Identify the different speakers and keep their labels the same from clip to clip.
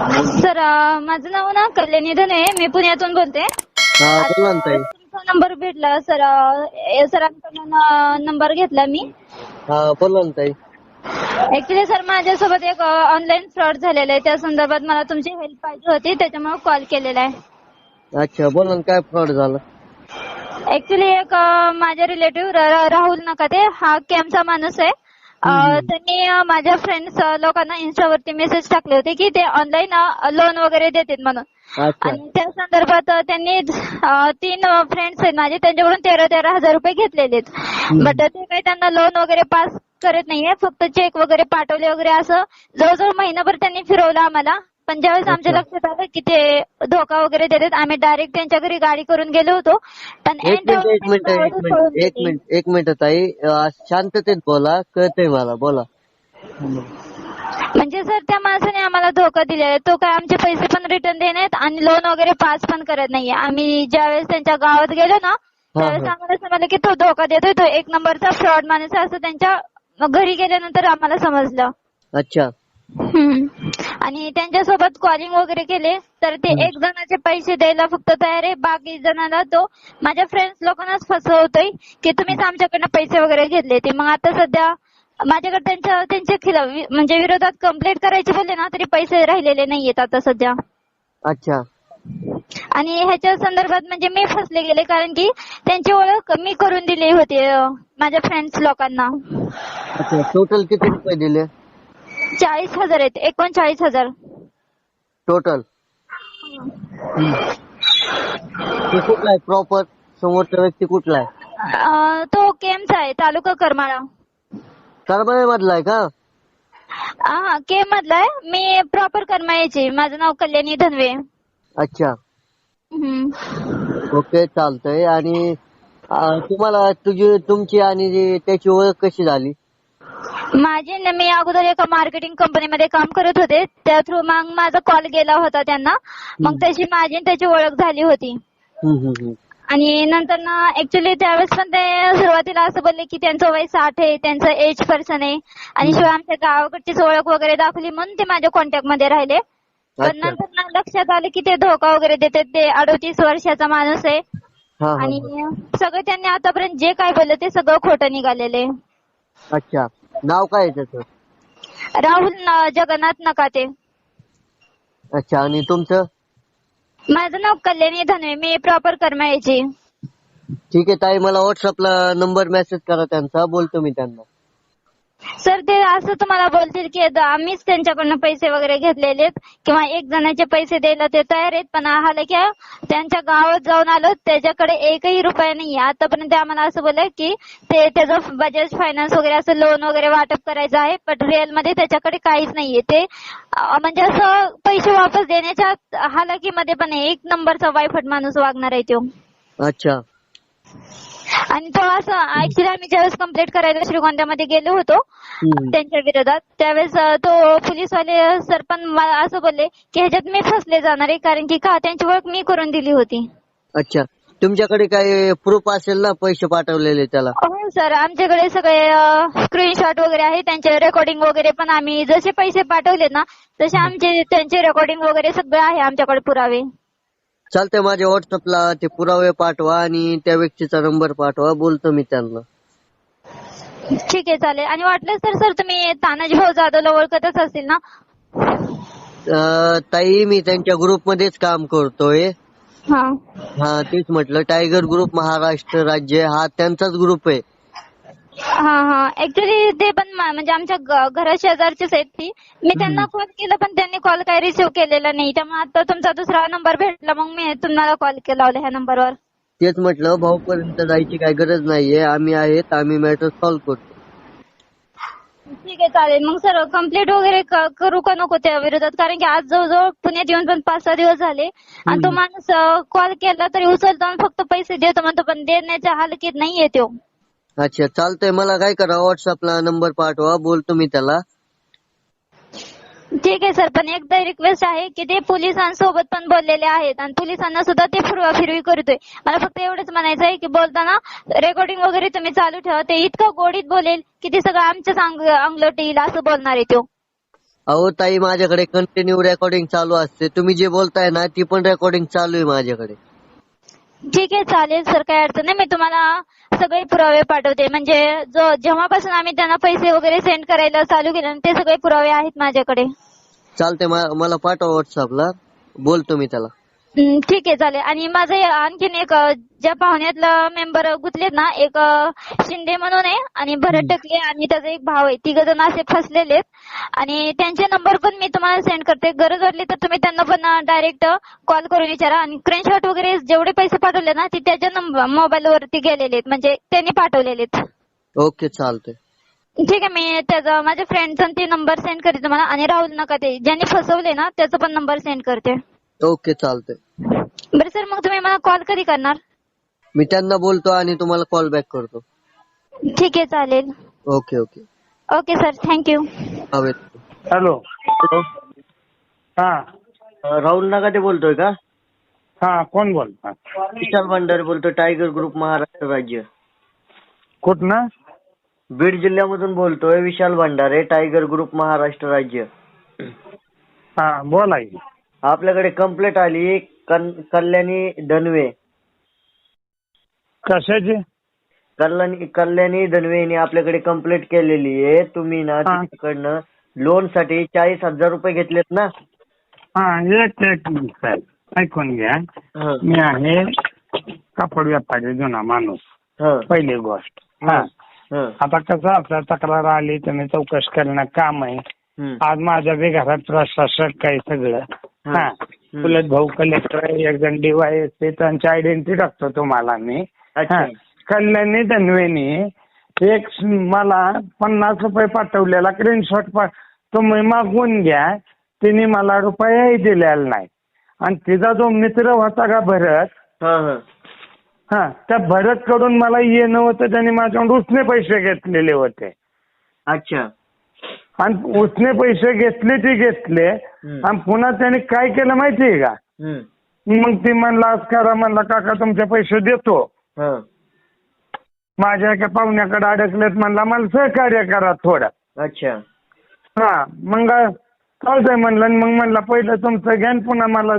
Speaker 1: Sir माझं नाव ना कल्याणी धने मी पुण्यातून बोलते.
Speaker 2: हा
Speaker 1: तुमचा नंबर भेटला सर सरांकडून नंबर घेतला मी.
Speaker 2: हा
Speaker 1: ऍक्च्युली सर माझ्यासोबत एक ऑनलाईन फ्रॉड झालेला आहे. त्या संदर्भात मला तुमची हेल्प पाहिजे होती. त्याच्यामुळे कॉल केलेला आहे.
Speaker 2: अच्छा बोला ना काय फ्रॉड झाला?
Speaker 1: ऍक्च्युली एक अं, माझे रिलेटिव्ह राहुल नकाते हा कॅम्पचा माणूस आहे. त्यांनी अं, माझ्या फ्रेंड्स लोकांना इन्स्टावरती मेसेज टाकले होते की ते ऑनलाईन लोन वगैरे देतात म्हणून. आणि त्या संदर्भात त्यांनी तीन फ्रेंड्स आहेत माझे त्यांच्याकडून तेरा तेरा हजार रुपये घेतलेले आहेत. बट ते काही त्यांना लोन वगैरे पास करत नाहीये फक्त चेक वगैरे पाठवले वगैरे असं जवळजवळ महिनाभर त्यांनी फिरवलं आम्हाला. पण ज्यावेळेस आमच्या. लक्षात आलं की ते धोका वगैरे देतात आम्ही डायरेक्ट त्यांच्या घरी गाडी करून गेलो होतो. पण
Speaker 2: एक मिनिट एक मिनिट एक एक ताई. शांततेत बोला कळतंय मला बोला.
Speaker 1: म्हणजे सर त्या माणसाने आम्हाला धोका दिलेला आहे. तो काय आमचे पैसे पण रिटर्न देण्यात आणि लोन वगैरे पास पण करत नाहीये. आम्ही ज्यावेळेस त्यांच्या गावात गेलो ना त्यावेळेस. आम्हाला समजलं की तो धोका देतोय. तो एक नंबरचा फ्रॉड माणूस आहे असं त्यांच्या घरी गेल्यानंतर आम्हाला समजलं.
Speaker 2: अच्छा.
Speaker 1: आणि त्यांच्यासोबत कॉलिंग वगैरे केले तर ते एक जणाचे पैसे द्यायला फक्त तयार आहे बाकी जणांना तो माझ्या फ्रेंड्स लोकांनाच फसवतोय की तुम्हीच आमच्याकडनं पैसे वगैरे घेतले ते. मग आता सध्या माझ्याकडे त्यांच्या त्यांच्या खिला म्हणजे विरोधात कंप्लेंट करायची बोलले ना तरी पैसे राहिलेले नाहीयेत आता सध्या.
Speaker 2: अच्छा.
Speaker 1: आणि ह्याच्या संदर्भात म्हणजे मी फसले गेले कारण की त्यांची ओळख मी करून दिली होती माझ्या फ्रेंड्स लोकांना.
Speaker 2: अच्छा टोटल किती रुपये दिले?
Speaker 1: चाळीस हजार आहेत. एकोणचाळीस हजार.
Speaker 2: टोटल ते कुठला आहे? प्रॉपर समोरचा व्यक्ती कुठला आहे?
Speaker 1: अं, तो केमचा आहे तालुका करमाळा.
Speaker 2: करमाळे मधला आहे का?
Speaker 1: हा के मधला आहे. मी प्रॉपर करमाळ्याची. माझं नाव कल्याणी धनवे.
Speaker 2: अच्छा.
Speaker 1: हम्म.
Speaker 2: ओके चालतंय. आणि अं, तुम्हाला तुझी तुमची आणि जी त्याची ओळख कशी झाली?
Speaker 1: माझी न मी अगोदर एका मार्केटिंग कंपनीमध्ये काम करत होते. त्या थ्रू मग माझा कॉल गेला होता त्यांना. मग तशी माझी आणि त्याची ओळख झाली होती. आणि नंतर ना ऍक्च्युली त्यावेळेस पण ते सुरुवातीला असं बोलले की त्यांचं वय साठ आहे त्यांचं एज पर्सन आहे. आणि शिवाय आमच्या गावाकडचीच ओळख वगैरे दाखवली म्हणून ते माझ्या कॉन्टॅक्टमध्ये राहिले. पण. नंतर ना लक्षात आलं की ते धोका वगैरे देतात. ते अडोतीस वर्षाचा माणूस आहे. आणि सगळं त्यांनी आतापर्यंत जे काय बोललं ते सगळं खोटं निघालेले
Speaker 2: अच्छा. नाव काय आहे त्याचं?
Speaker 1: राहुल न- जगन्नाथ नकाते.
Speaker 2: अच्छा आणि तुमचं?
Speaker 1: माझं नाव कल्याणी धनवे मी प्रॉपर करमाळ्याची
Speaker 2: ठीक आहे ताई मला व्हॉट्सअपला नंबर मेसेज करा त्यांचा. बोलतो मी त्यांना.
Speaker 1: सर ते असं तुम्हाला बोलतील की आम्हीच त्यांच्याकडनं पैसे वगैरे घेतलेले आहेत. किंवा एक जणाचे पैसे द्यायला ते तयार आहेत. पण आलं की त्यांच्या गावात जाऊन आलो. त्याच्याकडे एकही रुपया नाहीये आतापर्यंत आम्हाला असं बोललं की ते त्याचं बजाज फायनान्स वगैरे असं लोन वगैरे वाटप करायचं आहे. पण रिअलमध्ये त्याच्याकडे काहीच नाहीये ते म्हणजे असं पैसे वापस देण्याच्या हालाकीमध्ये पण आहे. एक नंबरचा वायफट माणूस वागणार आहे तो.
Speaker 2: अच्छा.
Speaker 1: आणि तो असं ऍक्च्युली आम्ही ज्यावेळेस कंप्लेंट करायला श्रीगोंद्यामध्ये गेलो होतो. त्यांच्या विरोधात त्यावेळेस तो पोलीसवाले सर पण मला असं बोलले की ह्याच्यात मी फसले जाणार आहे कारण की का? त्यांची ओळख मी करून दिली होती.
Speaker 2: अच्छा. तुमच्याकडे काही प्रूफ असेल ना? पैसे पाठवलेले त्याला?
Speaker 1: हो सर. आमच्याकडे सगळे स्क्रीनशॉट वगैरे आहे. त्यांचे रेकॉर्डिंग वगैरे पण आम्ही जसे पैसे पाठवले ना तसे आमचे त्यांचे रेकॉर्डिंग वगैरे सगळं आहे आमच्याकडे पुरावे.
Speaker 2: चालतंय माझ्या व्हॉट्सअपला ते पुरावे पाठवा आणि त्या व्यक्तीचा नंबर पाठवा बोलतो मी त्यांना.
Speaker 1: ठीक आहे चालेल. आणि वाटलं तर सर तुम्ही तानाजी भाऊ जाधवला ओळखतच असतील ना?
Speaker 2: अं, ताई मी त्यांच्या ग्रुपमध्येच काम करतोय.
Speaker 1: हा.
Speaker 2: हा तेच म्हटलं टायगर ग्रुप महाराष्ट्र राज्य हा त्यांचाच ग्रुप आहे.
Speaker 1: हा हा. ऍक्च्युली ते पण म्हणजे आमच्या घरा शेजारचीच आहेत ती. मी त्यांना कॉल केला पण त्यांनी कॉल काही रिसिव्ह केलेला नाही. त्यामुळे आता तुमचा दुसरा नंबर भेटला मग मी तुम्हाला कॉल केला होता ह्या नंबरवर
Speaker 2: तेच म्हटलं भाऊ पर्यंत जायची काही गरज नाहीये. आम्ही आहेत आम्ही मॅटर सॉल्व्ह करतो.
Speaker 1: ठीक आहे चालेल. मग सर कंप्लेंट वगैरे करू का नको त्या विरोधात? कारण की आज जवळजवळ पुण्यात येऊन पण पाच सहा दिवस झाले. आणि तो माणूस कॉल केला तरी उचलतो आणि फक्त पैसे देतो म्हणतो पण देण्याच्या हालकीत नाहीये तो.
Speaker 2: अच्छा चालतंय. मला काय करा व्हॉट्सअपला नंबर पाठवा. बोलतो मी त्याला.
Speaker 1: ठीक आहे सर पण एकदा रिक्वेस्ट आहे की ते पोलिसांसोबत पण बोललेले आहेत आणि पोलिसांना सुद्धा ते फिरवा फिरवी करतोय. मला फक्त एवढंच म्हणायचं आहे की बोलताना रेकॉर्डिंग वगैरे तुम्ही चालू ठेवा. ते इतकं गोडीत बोलेल की ते सगळं आमच्याच अंग अंगलट येईल असं बोलणार आहे तो.
Speaker 3: अहो ताई माझ्याकडे कंटिन्यू रेकॉर्डिंग चालू असते. तुम्ही जे बोलताय ना ती पण रेकॉर्डिंग चालू आहे माझ्याकडे.
Speaker 1: ठीक आहे चालेल सर काही अडचण नाही. मी तुम्हाला सगळे पुरावे पाठवते. म्हणजे जो जेव्हापासून आम्ही त्यांना पैसे वगैरे सेंड करायला चालू केलं ते सगळे पुरावे आहेत माझ्याकडे.
Speaker 3: चालते मला पाठवा व्हॉट्सअपला बोलतो मी त्याला.
Speaker 1: ठीक आहे चालेल. आणि माझं आणखीन एक ज्या पाहुण्यातलं मेंबर गुतलेत ना एक शिंदे म्हणून आहे आणि भरत टकले आणि त्याचा एक भाव आहे. तिघ जण असे फसलेले आहेत. आणि त्यांचे नंबर पण मी तुम्हाला सेंड करते. गरज वाटली तर तुम्ही त्यांना पण डायरेक्ट कॉल करून विचारा. आणि स्क्रीनशॉट वगैरे जेवढे पैसे पाठवले ना ते त्याच्या नंबर मोबाईल वरती गेलेले आहेत. म्हणजे त्यांनी पाठवलेले
Speaker 3: ओके चालतंय.
Speaker 1: ठीक आहे मी त्याचा माझ्या फ्रेंडचा ते नंबर सेंड करते तुम्हाला. आणि राहुल नका ते ज्यांनी फसवले ना त्याचा पण नंबर सेंड करते.
Speaker 3: ओके चालतंय.
Speaker 1: बरं सर मग तुम्ही मला कॉल कधी करणार?
Speaker 3: मी त्यांना बोलतो आणि तुम्हाला कॉल बॅक करतो.
Speaker 1: ठीक आहे चालेल.
Speaker 3: Okay okay.
Speaker 1: Okay sir thank you
Speaker 4: hello. हा.
Speaker 3: राहुल नागाते बोलतोय का?
Speaker 4: हा कोण बोलता
Speaker 3: विशाल भंडारे बोलतोय टायगर ग्रुप महाराष्ट्र राज्य.
Speaker 4: कुठनं?
Speaker 3: बीड जिल्ह्यामधून बोलतोय विशाल भंडारे टायगर ग्रुप महाराष्ट्र राज्य.
Speaker 4: हा बोला की.
Speaker 3: आपल्याकडे कंप्लेंट आली कन- कल्याणी धनवे
Speaker 4: कशाची?
Speaker 3: कल्याणी कल्याणी धनवेने आपल्याकडे कंप्लेंट केलेली आहे. तुम्ही ना
Speaker 4: हा.
Speaker 3: तिच्याकडनं लोनसाठी चाळीस हजार रुपये घेतलेत ना?
Speaker 4: हा एक एक मिनिट साहेब. ऐकून घ्या.
Speaker 3: हं,
Speaker 4: मी आहे कापड व्यापारी जुना माणूस.
Speaker 3: हं,
Speaker 4: पहिली गोष्ट. हा.
Speaker 3: हं,
Speaker 4: आता कसं आपल्या तक्रार आली तुम्ही चौकशी करणं काम आहे. आज माझ्या बी घरात प्रशासक आहे सगळं. हा. चुलत भाऊ कलेक्टर आहे एक जण डीवायस त्यांची आयडेंटिटी टाकतो तुम्हाला मी. कल्याणी धनवेनी एक मला पन्नास रुपये पाठवलेला स्क्रीनशॉट तुम्ही मागवून घ्या तिने मला रुपयाही दिलेला नाही आणि तिचा जो मित्र होता का भरत
Speaker 3: हं, हं.
Speaker 4: हा त्या भरत कडून मला येणं होतं त्याने माझ्याकडून उसने पैसे घेतलेले होते
Speaker 3: अच्छा
Speaker 4: आणि उसने पैसे घेतले ते घेतले. आणि पुन्हा त्याने काय केलं माहितीये का? मग ती म्हणला आज करा म्हणला काका तुमचे पैसे देतो. माझ्या एका पाहुण्याकडे अडकलेत म्हणला मला सहकार्य करा थोडं.
Speaker 3: अच्छा.
Speaker 4: हा. मग चालतंय म्हणलं आणि मग म्हणला पहिलं तुमचं घ्या पुन्हा मला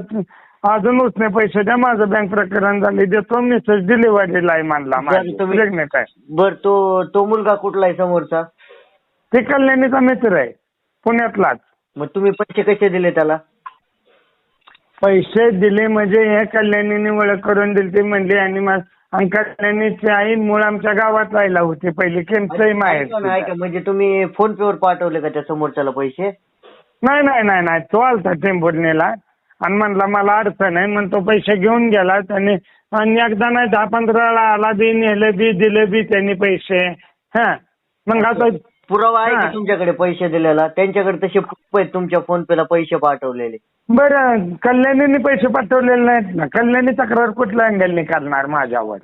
Speaker 4: अजून उसने पैसे द्या माझं बँक प्रकरण झाले देतो मिसेस डिलिव्हरीला आहे म्हणला
Speaker 3: बर तो तो मुलगा कुठला आहे समोरचा?
Speaker 4: ते कल्याणीचा मित्र आहे. पुण्यातलाच.
Speaker 3: मग तुम्ही पैसे कसे दिले त्याला?
Speaker 4: पैसे दिले म्हणजे हे कल्याणीने ओळख करून दिली. ती म्हणली आणि मग आणि कल्याणीची आई मूळ आमच्या गावात राहिला होती. पहिली केमचंही माहेर
Speaker 3: ऐका ना, ऐका. म्हणजे तुम्ही फोन पे वर पाठवले का त्या समोरच्याला पैसे?
Speaker 4: नाही नाही नाही नाही. तो आलता टेंभुर्णीला आणि म्हणला मला अडचण आहे. मग तो पैसे घेऊन गेला. त्याने आणि एकदा नाही दहा पंधरा वेळा आला बी नेले बी दिले बी त्यांनी पैसे. हा. मग आता
Speaker 3: पुरावा आहे. का तुमच्याकडे पैसे दिलेला? त्यांच्याकडे तसे proof आहेत तुमच्या फोन पे ला पैसे पाठवलेले.
Speaker 4: बरं कल्याणीने पैसे पाठवलेले नाहीत ना. कल्याणी तक्रार कुठल्या अँगलने करणार माझ्यावर?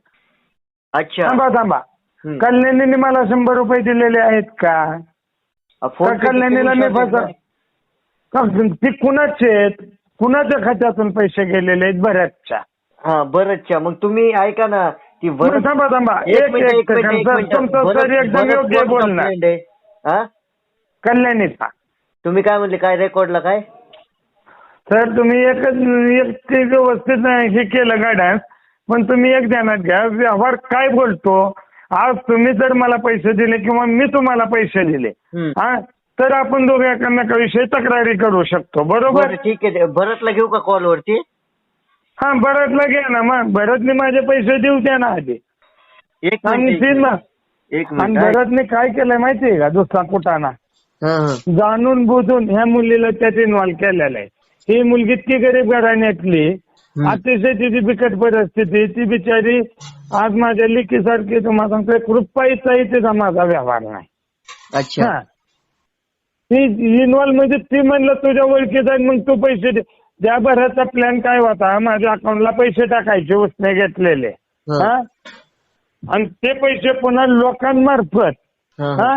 Speaker 3: अच्छा.
Speaker 4: थांबा थांबा. कल्याणीने मला शंभर रुपये दिलेले आहेत का?
Speaker 3: फोन पे
Speaker 4: कल्याणीला मी
Speaker 3: screenshot
Speaker 4: फसव
Speaker 3: आहे
Speaker 4: का- ती कुणाचे आहेत? कुणाच्या खात्यातून पैसे गेलेले आहेत? बऱ्याचच्या?
Speaker 3: हा बरंचच्या मग तुम्ही ऐका ना ती
Speaker 4: बरं, थांबा थांबा.
Speaker 3: एक
Speaker 4: एक
Speaker 3: मिनिट,
Speaker 4: एक
Speaker 3: मिनिट, एक
Speaker 4: सर
Speaker 3: मिनिट.
Speaker 4: तुमचं
Speaker 3: भरत-
Speaker 4: सर एकदम
Speaker 3: भरत
Speaker 4: योग्य बोलणार.
Speaker 3: complaint आहे? हा?
Speaker 4: कल्याणीचा
Speaker 3: तुम्ही काय म्हणले काय रेकॉर्डला काय?
Speaker 4: सर तुम्ही एकच एक ते व्यवस्थित हे केलं गाड्यास पण तुम्ही एक ध्यानात घ्या व्यवहार काय बोलतो आज तुम्ही जर मला पैसे दिले किंवा मी तुम्हाला पैसे दिले
Speaker 3: हं.
Speaker 4: हा? तर आपण दोघे एकमेकाविषयी तक्रारी करू शकतो बरोबर?
Speaker 3: बरं ठीक आहे. भरतला घेऊ का कॉल वरती?
Speaker 4: हा भरतला घ्या ना मग. भरतने माझे पैसे देऊ द्या ना आधी.
Speaker 3: एक
Speaker 4: आणि
Speaker 3: मिनिट. एक
Speaker 4: आणि
Speaker 3: मिनिट.
Speaker 4: भरतने काय केलंय माहितीये का दुसरा कुटाना
Speaker 3: हा, हा.
Speaker 4: जाणून बुजून ह्या मुलीला त्यात इन्व्हॉल्व केलेलं आहे ही मुलगी इतकी गरीब घराण्यातली. अतिशय तिची बिकट परिस्थिती ती बिचारी आज माझ्या लिखीसारखी तुम्हाला सांगतो एक रुपयाचाही तिचा माझा व्यवहार नाही
Speaker 3: अच्छा
Speaker 4: हा. ती इन्व्हॉल्व म्हणजे ती म्हणलं तुझ्या ओळखीत आहे मग तू पैसे दे त्या भराचा प्लॅन काय होता माझ्या अकाउंटला पैसे टाकायचे उसने घेतलेले
Speaker 3: हा.
Speaker 4: हा आणि ते पैसे पुन्हा लोकांमार्फत
Speaker 3: हा,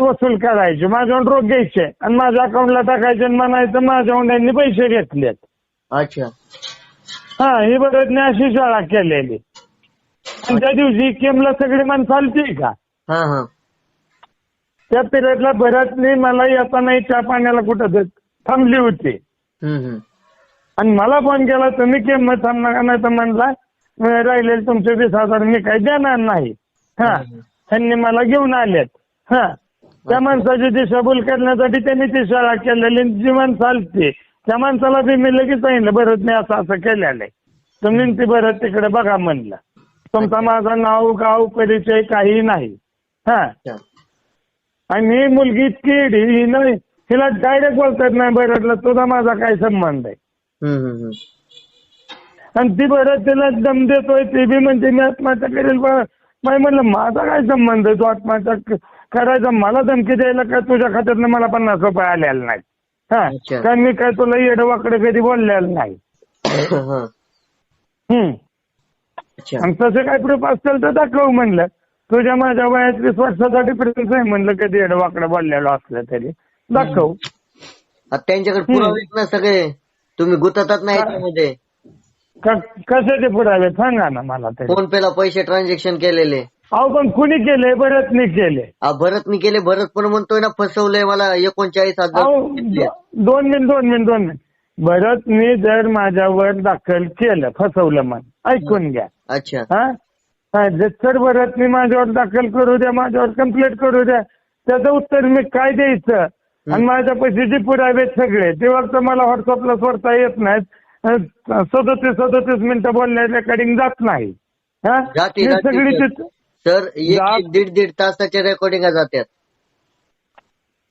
Speaker 4: वसूल करायचे माझ्याकडून रोख घ्यायचे आणि माझ्या अकाउंटला टाकायचे आणि म्हणायचं माझ्याकडून यांनी पैसे घेतलेत.
Speaker 3: अच्छा.
Speaker 4: हा ही बरोबर अशी शाळा केलेली. आणि त्या दिवशी केमला सगळी माणसं आलती का?
Speaker 3: हा हा.
Speaker 4: त्या पिरियडला भरतनी मला येताना चहा पाण्याला कुठं थांबली होती.
Speaker 3: हम्म, हम्म.
Speaker 4: आणि मला फोन केला तुम्ही किंमत थांबणार नाही तर म्हणला "अं, राहिलेले तुमचे वीस हजार मी काही देणार नाही. हा त्यांनी मला घेऊन आलेत. हा त्या माणसाची दिशाभूल करण्यासाठी त्यांनी ती शाळा केलेली जीवन चालते. त्या माणसाला बी मी लगेच सांगितलं भरत नाही असं असं केलेलं आहे. तुम्ही ती भरत तिकडे बघा म्हणलं. तुमचा माझं नाव गाव परिचय काही नाही. हा. आणि ही मुलगी इतकी ही नाही हिला डायरेक्ट बोलतात नाही भरतला तुझा माझा काय संबंध आहे. आणि ती बरं तिला दम देतोय ते बी म्हणजे मी आत्महत्या करेल बा- म्हणलं माझा काय संबंध आहे? तो आत्महत्या क- करायचा? मला धमकी द्यायला काय? तुझ्या खात्यातनं मला पन्नास रुपये आलेला नाही हा. कारण मी काय तुला येडवाकडे कधी बोललेलं नाही.
Speaker 3: हा.
Speaker 4: हम्म.
Speaker 3: अच्छा.
Speaker 4: आणि तसं काय प्रूफ असेल तर दाखव म्हणलं. तुझ्या माझ्या वयात वीस वर्षाचा डिफरन्स आहे म्हणलं कधी येडवाकडे बोललेलो असलं तरी. दाखव.
Speaker 3: आता त्यांच्याकडे पुरावे आहेत ना सगळे? तुम्ही गुततात नाही याच्यामध्ये?
Speaker 4: क- कशाचे पुरावे सांगा ना मला तरी.
Speaker 3: फोन पेला पैसे ट्रान्झॅक्शन केलेले.
Speaker 4: अहो पण कुणी केले नाही केले.
Speaker 3: आ, भरतनी केले. भरत पण म्हणतोय ना फसवलंय मला एकोणचाळीस हजार
Speaker 4: अहो
Speaker 3: घेतले.
Speaker 4: दो- दोन मिनिट दोन मिनिट दोन मिनिट. भरत मी जर माझ्यावर दाखल केलं फसवलं मन ऐकून घ्या.
Speaker 3: अच्छा.
Speaker 4: हा? हा, जर भरत मी माझ्यावर दाखल करू द्या माझ्यावर कंप्लेंट करू द्या त्याचं उत्तर मी काय द्यायचं? आणि माझ्या पैशाचे पुरावे सगळे ते फक्त मला व्हॉट्सअपला सोडता येत नाहीत. सदतीस सदतीस मिनिटं बोलण्या रेकॉर्डिंग जात नाही. हा?
Speaker 3: जाते,
Speaker 4: मी
Speaker 3: जाते,
Speaker 4: सगळी
Speaker 3: सर.
Speaker 4: तिथं-
Speaker 3: सर एक
Speaker 4: जा-
Speaker 3: एक दीड दीड तासाच्या रेकॉर्डिंग जातात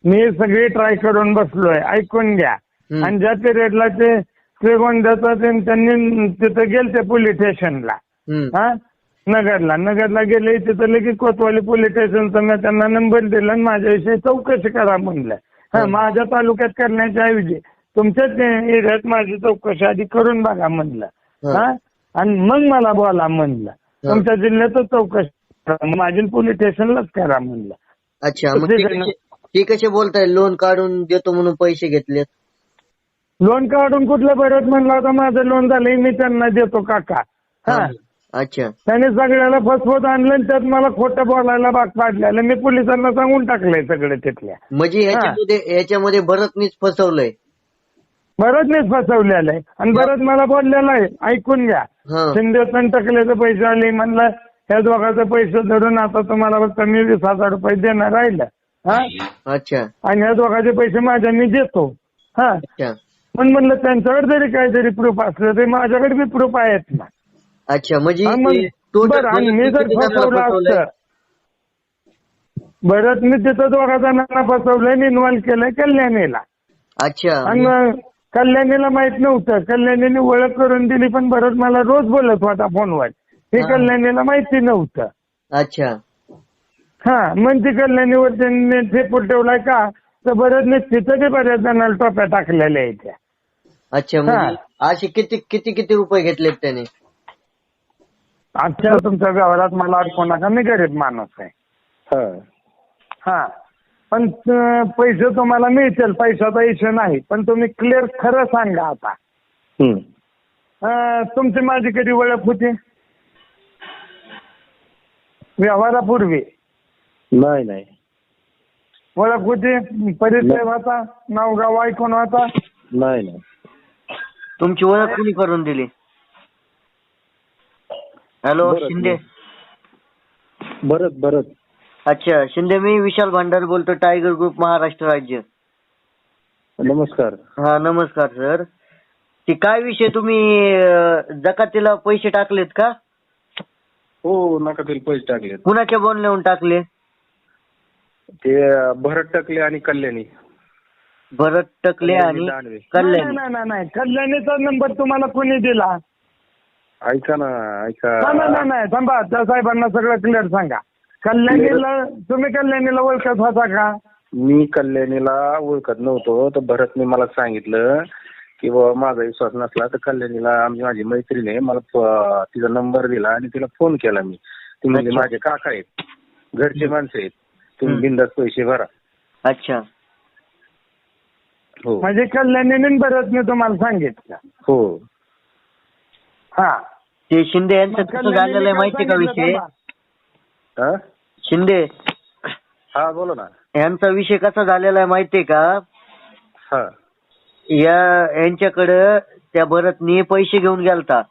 Speaker 4: मी सगळी ट्राय करून बसलोय. ऐकून घ्या.
Speaker 3: हम्म.
Speaker 4: आणि ज्या पिरियडला ते श्रीगोंद्याचा ते त्यांनी तिथं गेलते पोलीस स्टेशनला
Speaker 3: हम्म.
Speaker 4: हा? नगरला. नगरला गेले तिथं लगेच कोतवाली पोलीस स्टेशनचा मी त्यांना नंबर दिला आणि माझ्याविषयी चौकशी करा म्हणलं. हा
Speaker 3: हं.
Speaker 4: माझ्या तालुक्यात करण्याच्या ऐवजी तुमच्याच एरियात माझी चौकशी आधी करून बघा म्हणलं.
Speaker 3: हं.
Speaker 4: आणि मग मला बोला म्हणलं. तुमच्या जिल्ह्यातच चौकशी. माझी पोलीस स्टेशनलाच करा म्हणलं.
Speaker 3: अच्छा ते. कसे- बोलताय? लोन काढून देतो म्हणून पैसे घेतलेत.
Speaker 4: लोन काढून कुठलं भरत म्हणलं होता माझं लोन झालंय मी त्यांना देतो काका. हा.
Speaker 3: अच्छा.
Speaker 4: त्याने सगळ्याला फसवत आणलं आणि त्यात मला खोटं बोलायला भाग पाडलेलं. मी पोलिसांना सांगून टाकलंय सगळं तिथल्या.
Speaker 3: म्हणजे ह्याच्यामध्ये ह्याच्यामध्ये भरतनीच फसवलंय.
Speaker 4: भरतनेच फसवलेलं आहे. आणि भरत मला बोललेला आहे ऐकून घ्या. शिंदे टकलेचे पैसे आले म्हणलं ह्या दोघांचे पैसे धरून आता तुम्हाला फक्त मी वीस हजार रुपये देणार राहिलं. हा?
Speaker 3: अच्छा.
Speaker 4: आणि ह्या दोघांचे पैसे माझ्या मी देतो. हा?
Speaker 3: अच्छा.
Speaker 4: पण म्हणलं त्यांच्याकडे जरी काहीतरी प्रूफ असलं तरी माझ्याकडे बी प्रूफ आहेत ना.
Speaker 3: अच्छा म्हणजे
Speaker 4: बरं आणि मी जर फसवलं? असतं बरं मी तिथं दोघा जणांना फसवलंय इन्व्हॉल्व केलंय कल्याणीला.
Speaker 3: अच्छा.
Speaker 4: आणि कल्याणीला माहीत नव्हतं. कल्याणीने ओळख करून दिली पण भरत मला रोज बोलत होता फोनवर. हे
Speaker 3: हा.
Speaker 4: कल्याणीला माहिती नव्हतं.
Speaker 3: अच्छा.
Speaker 4: हा ती कल्याणीवर त्यांनी ठेपूर ठेवलाय का? तर बरं तिथं ते बऱ्याच जणांना टोप्या टाकलेल्या आहेत त्या.
Speaker 3: अच्छा म्हणजे असे किती किती किती रुपये घेतलेत त्याने?
Speaker 4: आजच्या तुमच्या व्यवहारात मला अडकू नका मी गरीब माणूस आहे. हा. पण पैसे तुम्हाला मिळतील पैशाचा इश्यू नाही. पण तुम्ही क्लिअर खरं सांगा आता. अं, तुमची माझी कधी ओळख होती? व्यवहारापूर्वी.
Speaker 5: नाही नाही.
Speaker 4: ओळख होती? परिचय होता? नाव गाव ऐकून होता?
Speaker 5: नाही नाही.
Speaker 3: तुमची ओळख कुणी करून दिली? हॅलो
Speaker 5: बरं,
Speaker 3: शिंदे.
Speaker 5: बरत बरत
Speaker 3: अच्छा शिंदे मी विशाल भांडार बोलतो टायगर ग्रुप महाराष्ट्र राज्य.
Speaker 5: नमस्कार.
Speaker 3: हा नमस्कार सर. ते काय विषय तुम्ही अं, जकातीला पैसे टाकलेत का?
Speaker 5: हो नका तरी पैसे टाकले
Speaker 3: कुणाच्या बोलण्याहून टाकले?
Speaker 5: ते भरत टाकले आणि कल्याणी.
Speaker 3: भरत टकले आणि
Speaker 5: दानवे.
Speaker 3: कल्याणी.
Speaker 4: नाही नाही, नाही कल्याणीचा नंबर तुम्हाला कोणी दिला?
Speaker 5: ऐका ना
Speaker 4: नाही
Speaker 5: ऐका
Speaker 4: नाही नाही थांबा त्या साहेबांना सगळं क्लिअर सांगा. कल्याणीला तुम्ही कल्याणीला ओळखत होता का?
Speaker 5: मी कल्याणीला ओळखत नव्हतो तर भरतने मला सांगितलं की बाबा माझा विश्वास नसला तर कल्याणीला आमची माझी मैत्रीण आहे मला तिचा नंबर दिला आणि तिला फोन केला मी. ती म्हणजे
Speaker 3: अच्छा.
Speaker 5: माझे काका आहेत घरचे माणसं आहेत तुम्ही
Speaker 3: हम्म.
Speaker 5: बिंदास पैसे भरा.
Speaker 3: अच्छा.
Speaker 5: हो.
Speaker 4: म्हणजे कल्याणीने बरंच तुम्हाला सांगितलं.
Speaker 5: हो.
Speaker 4: हा.
Speaker 3: ते शिंदे यांचं कसं झालेलं आहे
Speaker 4: काय
Speaker 3: माहिती का
Speaker 4: सांगितलं
Speaker 3: विषय?
Speaker 4: थांबा.
Speaker 5: हा?
Speaker 3: शिंदे
Speaker 5: हा बोला ना.
Speaker 3: ह्यांचा विषय कसा झालेला आहे माहितीये का?
Speaker 5: हा.
Speaker 3: या यांच्याकडं त्या भरतनी पैसे घेऊन गेलता.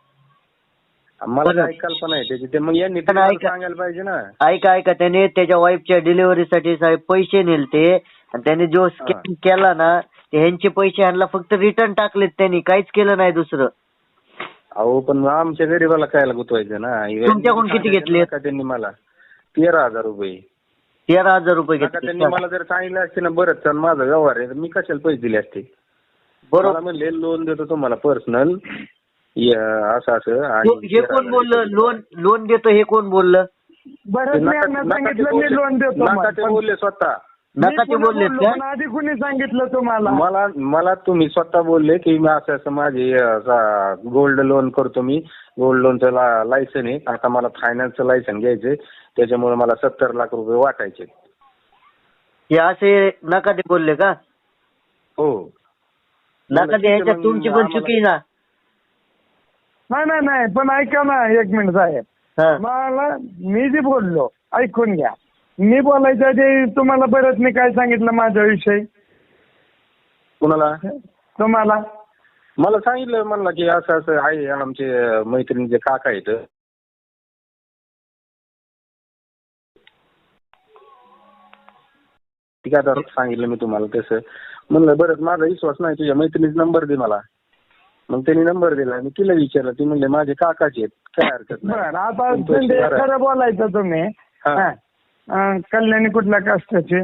Speaker 5: मला
Speaker 3: बरं.
Speaker 5: काय कल्पना आहे त्याची. ते मग यांनी
Speaker 3: पण ऐका.
Speaker 5: सांगायला पाहिजे ना.
Speaker 3: ऐका ऐका त्याने त्याच्या वाईफच्या डिलिव्हरीसाठी साहेब पैसे नेलते. आणि त्याने जो स्कॅम केला ना ते ह्यांचे पैसे ह्यांना फक्त रिटर्न टाकलेत त्यांनी. काहीच केलं नाही दुसरं.
Speaker 5: अहो पण मग आमच्या गरीबाला कायला गुतवायचं ना.
Speaker 3: तुमच्याकडून किती घेतले?
Speaker 5: नका त्यांनी मला. तेरा हजार रुपये.
Speaker 3: तेरा हजार रुपये
Speaker 5: त्यांनी
Speaker 3: घेतले.
Speaker 5: मला जर सांगितलं असते ना बरंच छान माझा व्यवहार आहे तर मी कशाला पैसे दिले असते? मला
Speaker 3: बरोबर
Speaker 5: म्हणले लोन देतो तुम्हाला पर्सनल असं असं आणि
Speaker 3: हे कोण बोललं? लोन लोन देतो हे कोण बोललं?
Speaker 4: बरं
Speaker 5: नका-
Speaker 4: यांना सांगितलं मी लोन देतो
Speaker 5: नका. ते बोलले स्वतः.
Speaker 3: नका ते बोललेत का
Speaker 4: पण आधी कुणी सांगितलं तुम्हाला?
Speaker 5: मला मला तुम्ही स्वतः बोलले की मी असं असं माझे गोल्ड लोन करतो मी. गोल्ड लोनचं लायसन आहे. आता मला फायनान्सचं लायसन घ्यायचंय. त्याच्यामुळे मला सत्तर लाख रुपये वाटायचे.
Speaker 3: हे असे नका ते बोलले का?
Speaker 5: हो.
Speaker 3: नका ते ह्याच्यात तुमची पण चुकी ना.
Speaker 4: नाही नाही नाही पण ऐका ना एक मिनिट साहेब.
Speaker 3: हा.
Speaker 4: मला मी जे बोललो ऐकून घ्या. मी बोलायच्या आधी तुम्हाला बरंच मी काय सांगितलं माझ्याविषयी?
Speaker 5: कुणाला?
Speaker 4: तुम्हाला?
Speaker 5: मला सांगितलं म्हणलं की असं असं आहे आमचे मैत्रिणीचे काका आहेत. ठीक आहे सांगितलं मी तुम्हाला तसं. म्हणलं बरं माझा विश्वास नाही तुझ्या मैत्रिणीचा नंबर दे मला. मग त्यांनी नंबर दिला मी तिला विचारलं ती म्हणले माझे काकाचे आहेत काय हरकत नाही.
Speaker 4: बरं आता म्हणजे. खरं बोलायचं तुम्ही.
Speaker 5: हा.
Speaker 4: हा. कल्याणी कुठल्या काष्टाचे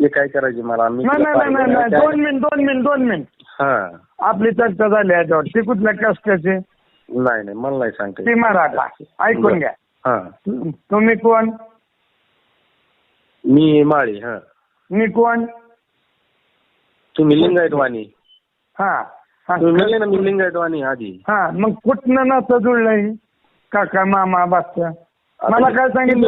Speaker 5: ते काय करायचे मला? मी
Speaker 4: नाही नाही नाही. दोन मिनिट दोन मिनिट दोन मिनिट.
Speaker 5: हा.
Speaker 4: आपली चर्चा झाली याच्यावर. ती कुठल्या काष्टाचे
Speaker 5: नाही नाही मला नाही सांगता
Speaker 4: ती
Speaker 5: येत.
Speaker 4: मराठा. ऐकून. घ्या.
Speaker 5: हा.
Speaker 4: तुम्ही कोण?
Speaker 5: मी माळी हा.
Speaker 4: मी कोण?
Speaker 5: तुम्ही लिंगायत वाणी
Speaker 4: हा. हा.
Speaker 5: तुम्ही म्हणले ना मी लिंगायत वाणी आधी.
Speaker 4: हा मग कुठनं नातं जुळलंय काका मामा
Speaker 5: आता
Speaker 4: मला काय सांगितलं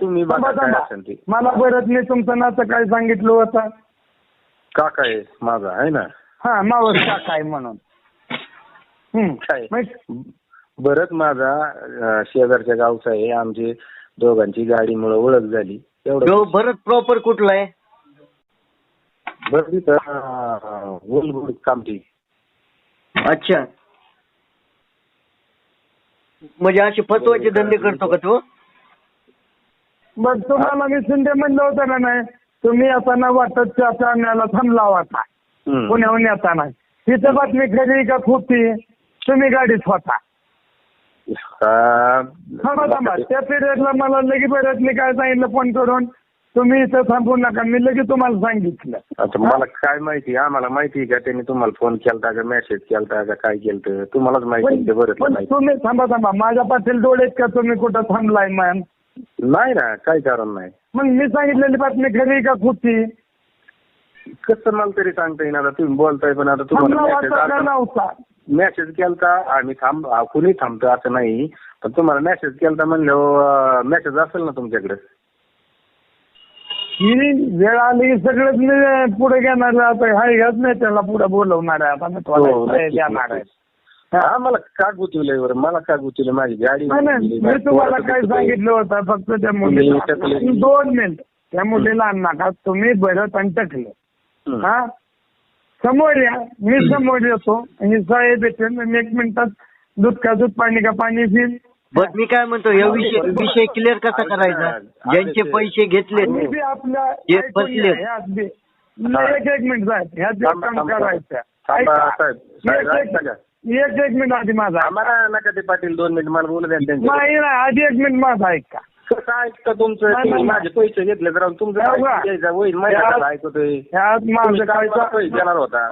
Speaker 5: तुम्ही बघा,
Speaker 4: नाही
Speaker 5: काय. असेल ते.
Speaker 4: मला बरत नाही तुमचं नातं काय सांगितलं होतं?
Speaker 5: काका आहे माझा आहे ना?
Speaker 4: हा मावस काका आहे म्हणून. हम्म.
Speaker 5: काय?
Speaker 4: मग
Speaker 5: बरंच माझा अं, शेजारच्या गावचा आहे. आमची दोघांची गाडीमुळे ओळख झाली. एवढं
Speaker 3: भरत प्रॉपर कुठला आहे?
Speaker 5: अं, गोलगोल कामठी.
Speaker 3: अच्छा. म्हणजे असे फसवायचे धंदे करतो का तो?
Speaker 4: बघ तुम्हाला मी शिंदे म्हणलं होतं ना नाही तुम्ही येताना वाटत त्या पाण्याला थांबला होता.
Speaker 5: हम्म.
Speaker 4: पुण्याहून येताना. तिथं बातमी खरी का खोटी? तुम्ही गाडीत होता. थांबा थांबा. त्या पिरियडला मला लगेच बरंच मी काय सांगितलं फोन करून? तुम्ही इथं थांबू नका मी लगेच तुम्हाला सांगितलं.
Speaker 5: आता मला काय माहिती आम्हाला माहिती का? त्यांनी तुम्हाला फोन केलता का? मेसेज केलता का? काय केलं तुम्हालाच माहिती ते बरं
Speaker 4: पण
Speaker 5: माहिती
Speaker 4: तुम्ही थांबा थांबा. माझ्या पाटील डोळेत का तुम्ही कुठं थांबलाय मॅम
Speaker 5: नाही ना काही कारण नाही.
Speaker 4: मग मी सांगितलेली बातमी खरी का खोटी?
Speaker 5: कसं मला तरी सांगता येईल आता? तुम्ही बोलताय पण आता
Speaker 4: थांबला
Speaker 5: तुम्हाला
Speaker 4: होता का
Speaker 5: मेसेज
Speaker 4: नव्हता?
Speaker 5: मेसेज केलता आम्ही थांब आ, कुणी थांबतं असं नाही. पण तुम्हाला मेसेज केलता म्हणलं मेसेज असेल ना तुमच्याकडे?
Speaker 4: ही वेळ आली की सगळंच मी पुढे घेणार. आता हाय ह्याच नाही त्याला पुढे बोलवणार आहे. आता मी
Speaker 5: हो,
Speaker 4: देणार आहे.
Speaker 5: हा मला का गुतवलंय बरं? मला का गुतवलं माझी गाडी
Speaker 4: मी तुम्हाला काय सांगितलं होतं फक्त त्या मुलीला. दोन मिनिट. त्या मुलीला आणू नका तुम्ही भरत आणि टकले
Speaker 5: हं.
Speaker 4: हा समोर या. मी समोर येतो. आणि साहेब येते मी एक मिनिटात दूध का दूध पाणी का पाणी पिईल
Speaker 3: बट मी काय म्हणतो या विषय विषय क्लिअर कसा करायचा ज्यांचे पैसे घेतले
Speaker 4: बी आपल्या
Speaker 3: जे फसले.
Speaker 4: नाही, एक एक मिनिट साहेब ह्यात एक
Speaker 5: थांबा,
Speaker 4: काम
Speaker 5: थांबा.
Speaker 4: करायचं
Speaker 5: थांबा,
Speaker 4: ऐका.
Speaker 5: साहेब. साहेब,
Speaker 4: एक
Speaker 5: ऐका का?
Speaker 4: एक- एक एक मिनिट आधी माझा ऐका.
Speaker 5: आम्हाला नका ते पाटील दोन मिनिट मला बोलू द्या ना त्यांच्या
Speaker 4: नाही नाही आधी एक मिनिट माझा ऐका
Speaker 5: कसं ऐकतं तुमचं. माझे पैसे घेतले तर तुमचं
Speaker 4: हो
Speaker 5: होईल ऐकतोय देणार होता.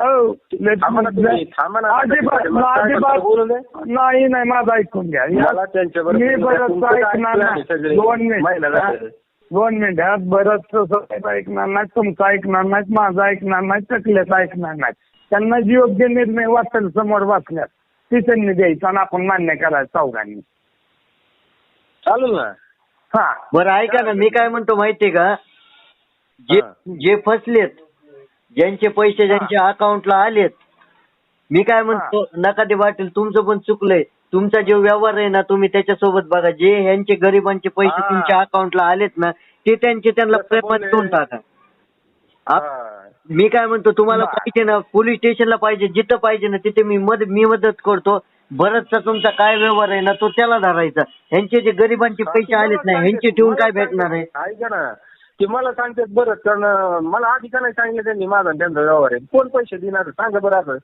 Speaker 4: नाही नाही माझं ऐकून घ्या.
Speaker 5: मला त्यांच्याबरोबर.
Speaker 4: दोन
Speaker 5: महिना
Speaker 4: मिनिट
Speaker 5: झाले.
Speaker 4: दोन मिनिट. ह्यात बरंच ऐकणार नाही तुमचं ऐकणार नाही माझं ऐकणार नाही चकल्याचं ऐकणार नाही. त्यांना जी योग्य निर्णय वाटेल समोर वाचल्यात ती त्यांनी द्यायचं आणि आपण मान्य करायचं चौघांनी.
Speaker 5: चालेल ना.
Speaker 4: हा
Speaker 3: बरं ऐका ना मी काय म्हणतो माहितीये का जे. जे फसलेत ज्यांचे पैसे ज्यांच्या अकाउंटला आलेत मी काय म्हणतो नका ते वाटेल तुमचं पण चुकलंय तुमचा जो व्यवहार आहे ना तुम्ही त्याच्यासोबत बघा जे ह्यांचे गरिबांचे पैसे
Speaker 4: हा.
Speaker 3: तुमच्या अकाउंटला आलेत ना ते त्यांचे त्यांना
Speaker 5: तसं
Speaker 3: प्रेमात. देऊन टाका आप-
Speaker 5: हा.
Speaker 3: मी काय म्हणतो तुम्हाला
Speaker 5: बरं.
Speaker 3: पाहिजे ना पोलीस स्टेशनला पाहिजे जिथं पाहिजे ना तिथे मी मदत मी मदत करतो बरंचसा तुमचा काय व्यवहार आहे ना तो त्याला धरायचा. ह्यांचे जे गरिबांचे पैसे आलेत नाही ह्यांचे ठेवून काय भेटणार आहे?
Speaker 5: ऐका ना ते मला सांगतात बरं कारण मला आधी का नाही सांगितलं त्यांनी माझा आणि त्यांचा व्यवहार आहे. कोण पैसे देणार? सांगा बरं असं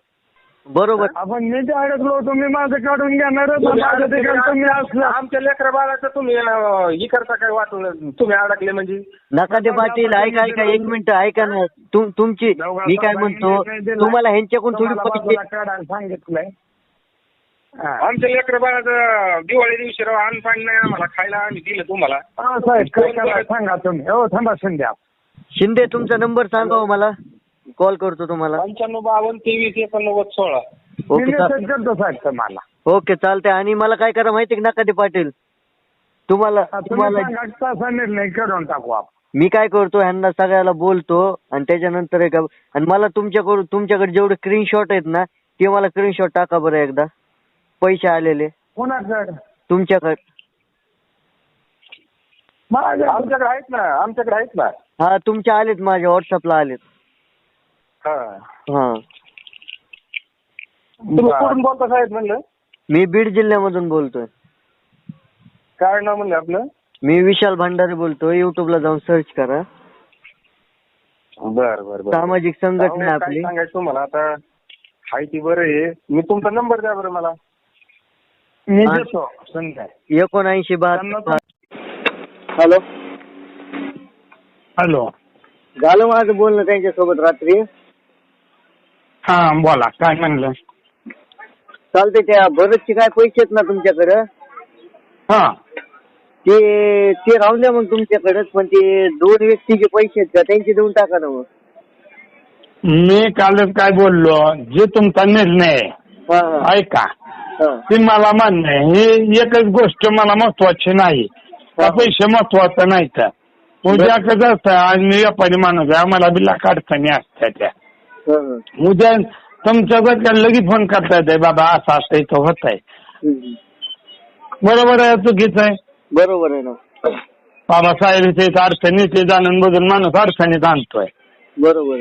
Speaker 3: बरोबर.
Speaker 4: आपण मी ते अडकलो तुम्ही माझं काढून घेणारच
Speaker 5: तुम्ही
Speaker 4: माझ्या
Speaker 5: अडकले-
Speaker 4: ठिकाणी तुम्ही असलं.
Speaker 5: आमच्या लेकरा बाळाचं तुम्ही अं, हे करता काय वाटून? तुम्ही अडकले म्हणजे?
Speaker 3: नका ते पाटील ऐका ऐका एक मिनिट ऐका ना. तुम- तुमची मी काय म्हणतो तुम्हाला ह्यांच्याकडून थोडी पैसे
Speaker 4: काढायला सांगितलंय.
Speaker 5: आमच्या लेकरा बाळाचं दिवाळी दिवशी राव अन्न पाणी नाही आम्हाला खायला आम्ही दिलं तुम्हाला.
Speaker 4: हा साहेब काय करा सांगा तुम्ही. हो थांबा संध्या
Speaker 3: शिंदे तुमचा नंबर सांगा हो मला. कॉल करतो तुम्हाला.
Speaker 5: पंच्याण्णव बावन्न तेवीस एकोणनव्वद सोळा.
Speaker 3: ओके
Speaker 4: मी
Speaker 3: चा-
Speaker 4: मेसेज करतो साहेब तुम्हाला.
Speaker 3: ओके चालतंय. आणि मला काय करा माहिती का? नका ते पाटील. तुम्हाला
Speaker 4: हा, तुम्ही
Speaker 3: तुम्हाला
Speaker 4: सांगा तसा निर्णय करून टाकू आपण?
Speaker 3: मी काय करतो ह्यांना सगळ्याला बोलतो आणि त्याच्यानंतर एक आणि मला तुमच्याकडून तुमच्याकडे जेवढे स्क्रीनशॉट आहेत ना ते मला स्क्रीनशॉट टाका बरं एकदा. पैसे आलेले.
Speaker 4: कोणाकडे?
Speaker 3: तुमच्याकडे.
Speaker 4: माझ्या
Speaker 5: आमच्याकडे आहेत ना आमच्याकडे आहेत ना.
Speaker 3: हा तुमचे आलेत माझ्या व्हॉट्सअपला आलेत.
Speaker 5: हा.
Speaker 3: हा.
Speaker 5: तुम्ही कुठून बोलता साहेब म्हणलं?
Speaker 3: मी बीड जिल्ह्यामधून बोलतोय.
Speaker 5: काय नाव म्हणलं आपलं?
Speaker 3: मी विशाल भंडारे बोलतोय. युट्यूबला जाऊन सर्च करा.
Speaker 5: बर बर बर.
Speaker 3: सामाजिक संघटना
Speaker 5: काय
Speaker 3: आपली.
Speaker 5: सांगायचं तुम्हाला? आता हाय ती बरं आहे. मी तुमचा नंबर द्या बरं मला.
Speaker 4: मी. देतो. संध्या
Speaker 3: एकोणऐंशी बहात्तर हॅलो.
Speaker 4: हॅलो.
Speaker 3: झालं माझं बोलणं त्यांच्यासोबत रात्री?
Speaker 4: हा बोला. काय म्हणलं?
Speaker 3: चालते त्या बरेचसे काय पैसे आहेत ना तुमच्याकडं?
Speaker 4: हा.
Speaker 3: ते ते राहून द्या मग तुमच्याकडेच पण ते दोन व्यक्तीचे पैसे आहेत का? त्यांचे देऊन टाका ना मग.
Speaker 4: मी कालच काय बोललो? जे तुमचा निर्णय आहे,
Speaker 3: हा हा.
Speaker 4: ऐका. ते मला मान्य आहे. ही एकच गोष्ट मला महत्वाची नाही. का पैसे महत्वाचं नाही तर उद्या कसं असतं आज मी व्यापारी माणूस आहे आम्हाला बी लाख अडचणी असतात त्या. उद्या तुमच्या जर का लगेच फोन करता येते बाबा असं असं इथं होत आहे. बरोबर आहे चुकीचं आहे.
Speaker 3: बरोबर आहे ना.
Speaker 4: बाबा साहेब इथे अडचणी ते जाणून बघून माणूस अडचणीत आणतोय.
Speaker 3: बरोबर.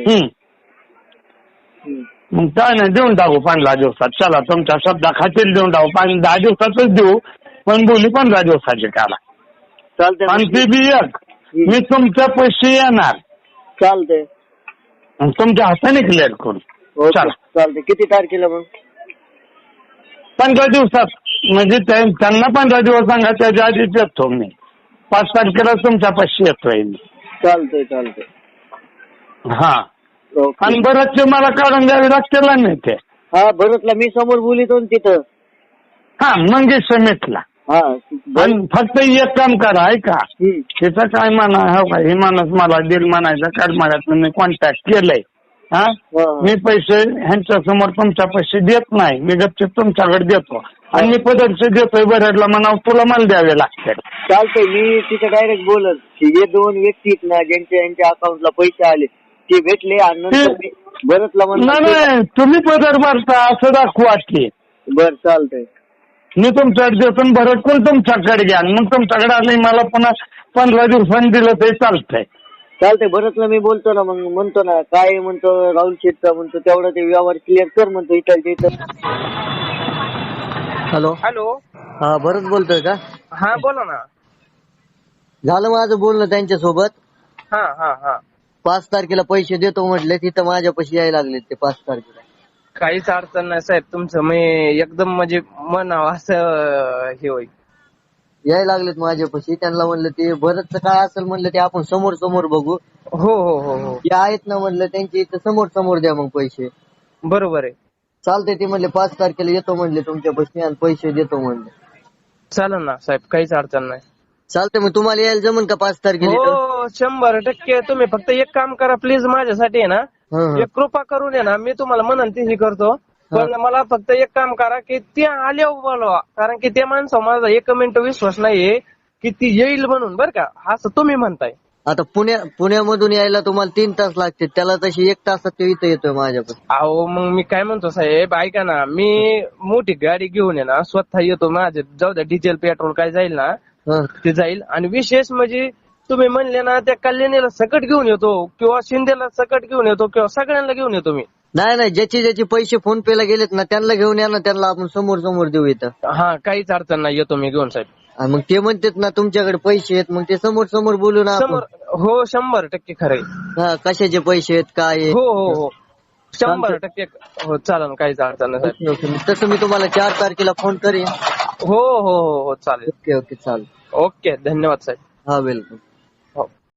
Speaker 4: मग काय नाही देऊन टाकू पंधरा दिवसात चला तुमच्या शब्दा खातील देऊन टाकू. पाच दहा दिवसातच देऊ पण बोली पंधरा दिवसाची काला.
Speaker 3: चालतंय
Speaker 4: आणि. ती बी एक. मी तुमच्या पैसे येणार.
Speaker 3: चालतंय.
Speaker 4: आणि तुमच्या हाताने क्लिअर करू. चला.
Speaker 3: चालतंय. किती तारखेला मग?
Speaker 4: पंधरा दिवसात. म्हणजे त्यांना पंधरा दिवस सांगा त्याच्या आधीच येतो मी. पाच तारखेला तुमच्या पैसे येतोय मी.
Speaker 3: चालतंय चालतंय.
Speaker 4: हा. आणि बरंचसे मला काढून द्यावे नाही ते.
Speaker 3: हा भरतला मी समोर बोलितो ना तिथं.
Speaker 4: हा मंगेश समेतला.
Speaker 3: हा
Speaker 4: आणि फक्त एक काम करा ऐका.
Speaker 3: हम्म.
Speaker 4: तिचं काय म्हणा हो का हे माणूस मला दिल म्हणायचं काढ मला मी कॉन्टॅक्ट केलंय. हा?
Speaker 3: हा.
Speaker 4: मी पैसे ह्यांच्या समोर तुमच्या पैसे देत नाही. मी गपचूप तुमच्याकडे देतो. आणि मी पदरचे देतोय बरेडला म्हणा तुला मला द्यावे लागतील.
Speaker 3: चालतंय मी तिथं डायरेक्ट बोलत की हे दोन व्यक्ती आहेत ना ज्यांच्या यांच्या अकाउंटला पैसे आले ते भेटले आणि नंतर मी भरतला
Speaker 4: नाही
Speaker 3: म्हणलं
Speaker 4: नाही तुम्ही पदर भरता असं दाखवा की
Speaker 3: बर चालतंय.
Speaker 4: मी तुमच्याकडे देतो आणि भरत कोण तुमच्याकडे घ्या. आणि मग तुमच्याकडे आले मला पुन्हा पंधरा दिवसांनी दिलं तरी चालतंय.
Speaker 3: चालतंय भरतला मी बोलतो ना मग म्हणतो ना काय म्हणतो राहुल शेठचा म्हणतो तेवढं ते व्यवहार क्लिअर कर म्हणतो इथं इथं हॅलो.
Speaker 6: हॅलो.
Speaker 3: हा भरत बोलतोय का?
Speaker 6: हा बोला ना.
Speaker 3: झालं माझं बोलणं त्यांच्यासोबत.
Speaker 6: हा हा हा.
Speaker 3: पाच तारखेला पैसे देतो म्हटले तिथं माझ्यापाशी यायला लागले ते पाच तारखेला.
Speaker 6: काहीच अडचण नाही साहेब तुमचं मी एकदम म्हणजे म्हणावं असं हे होईल.
Speaker 3: यायला लागलेत माझ्यापाशी त्यांना म्हणलं ते भरतचं काय असेल म्हणलं ते आपण समोर समोर बघू.
Speaker 6: हो हो हो हो.
Speaker 3: आहेत ना म्हणलं त्यांच्या इथं समोर समोर द्या मग पैसे.
Speaker 6: बरोबर आहे.
Speaker 3: चालतंय ते म्हणले पाच तारखेला येतो म्हणले तुमच्यापाशी आणि पैसे देतो म्हणले.
Speaker 6: चालेल ना साहेब काहीच अडचण नाही.
Speaker 3: चालतंय मग तुम्हाला यायला जमन का पाच तारखेला?
Speaker 6: हो शंभर टक्के. तुम्ही फक्त एक काम करा प्लीज माझ्यासाठी आहे ना
Speaker 3: हं, हं.
Speaker 6: एक कृपा करून आहे ना मी तुम्हाला म्हणन तीही करतो. पण मला फक्त एक काम करा की ते आले बोलवा. कारण की ते माणसं माझा एक मिनिट विश्वास नाहीये की ती येईल म्हणून बरं का? असं तुम्ही म्हणताय.
Speaker 3: आता पुण्या पुण्यामधून यायला तुम्हाला तीन तास लागते त्याला तशी एक तासात तो इथं येतोय माझ्यापाशी
Speaker 6: अहो मग मी काय म्हणतो साहेब ऐका ना मी मोठी गाडी घेऊन आहे ना स्वतः येतो माझे जाऊ द्या डिझेल पेट्रोल काय जाईल ना
Speaker 3: हं.
Speaker 6: ते जाईल. आणि विशेष म्हणजे तुम्ही म्हणले ना त्या कल्याणीला सकट घेऊन येतो किंवा शिंदेला सकट घेऊन येतो किंवा सगळ्यांना घेऊन येतो मी.
Speaker 2: नाही नाही ज्याचे ज्याचे पैसे फोन पे ला गेलेत ना त्यांना घेऊन या ना त्यांना आपण समोर समोर देऊ इथं.
Speaker 6: हा काहीच अडचण नाही येतो मी घेऊन साहेब.
Speaker 2: आणि मग ते म्हणतात ना तुमच्याकडे पैसे आहेत मग ते समोर समोर बोलू ना आपण.
Speaker 6: समोर हो शंभर टक्के खरंय
Speaker 2: हा कशाचे पैसे आहेत काय आहे.
Speaker 6: हो हो हो. शंभर टक्के हो चालेल काहीच अडचण नाही साहेब.
Speaker 2: ओके ओके तसं मी तुम्हाला चार तारखेला फोन करेन.
Speaker 6: हो हो हो हो चालेल.
Speaker 2: ओके ओके चालेल.
Speaker 6: ओके धन्यवाद साहेब.
Speaker 2: हा वेलकम.